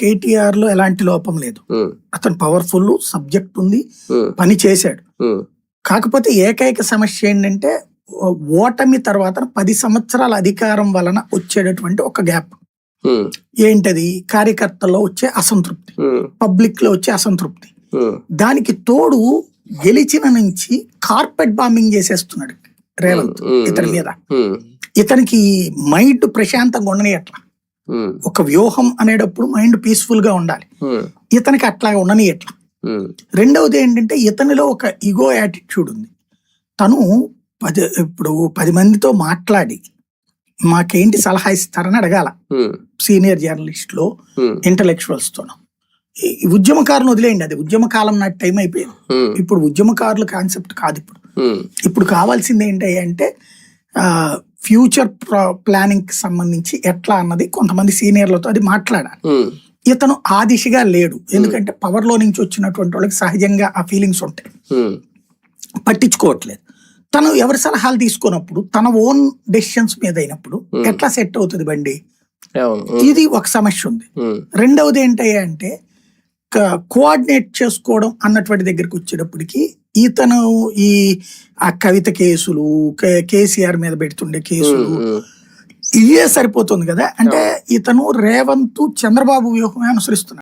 కేటీఆర్లో ఎలాంటి లోపం లేదు. అతను పవర్ఫుల్ సబ్జెక్ట్ ఉంది పని చేశాడు. కాకపోతే ఏకైక సమస్య ఏంటంటే ఓటమి తర్వాత పది సంవత్సరాల అధికారం వలన వచ్చేటటువంటి ఒక గ్యాప్. ఏంటది? కార్యకర్తల్లో వచ్చే అసంతృప్తి. పబ్లిక్లో వచ్చే అసంతృప్తి. దానికి తోడు గెలిచిన నుంచి కార్పెట్ బాంబింగ్ చేసేస్తున్నాడు రేవంత్ ఇతని మీద. ఇతనికి మైండ్ ప్రశాంతంగా ఉండని అట్లా ఉమ్, ఒక వ్యూహం అనేటప్పుడు మైండ్ పీస్ఫుల్గా ఉండాలి ఇతనికి అట్లా ఉండని ఎట్లా? రెండవది ఏంటంటే ఇతనిలో ఒక ఇగో యాటిట్యూడ్ ఉంది. తను పది ఇప్పుడు పది మందితో మాట్లాడి మాకేంటి సలహా ఇస్తారని అడగాల. సీనియర్ జర్నలిస్ట్లో ఇంటలెక్చువల్స్తోను. ఈ ఉద్యమకారులు వదిలేయండి అది. ఉద్యమ కాలం నాటి టైం అయిపోయింది. ఇప్పుడు ఉద్యమకారుల కాన్సెప్ట్ కాదు ఇప్పుడు. ఇప్పుడు కావాల్సింది ఏంటి అంటే ఫ్యూచర్ ప్లానింగ్కి సంబంధించి ఎట్లా అన్నది కొంతమంది సీనియర్లతో అది మాట్లాడాలి. ఇతను ఆ దిశగా లేడు. ఎందుకంటే పవర్లో నుంచి వచ్చినటువంటి వాళ్ళకి సహజంగా ఆ ఫీలింగ్స్ ఉంటాయి. పట్టించుకోవట్లేదు. తను ఎవరి సలహాలు తీసుకున్నప్పుడు తన ఓన్ డెసిషన్స్ మీద అయినప్పుడు. ఎట్లా సెట్ అవుతుంది బండి? ఇది ఒక సమస్య ఉంది. రెండవది ఏంటి అంటే కోఆర్డినేట్ చేసుకోవడం అన్నటువంటి దగ్గరికి వచ్చేటప్పటికి ఇతను ఈ ఆ కవిత కేసులు కేసీఆర్ మీద పెడుతుండే కేసులు ఇవే సరిపోతుంది కదా? అంటే ఇతను రేవంత్ చంద్రబాబు వ్యూహమే అనుసరిస్తున్నాడు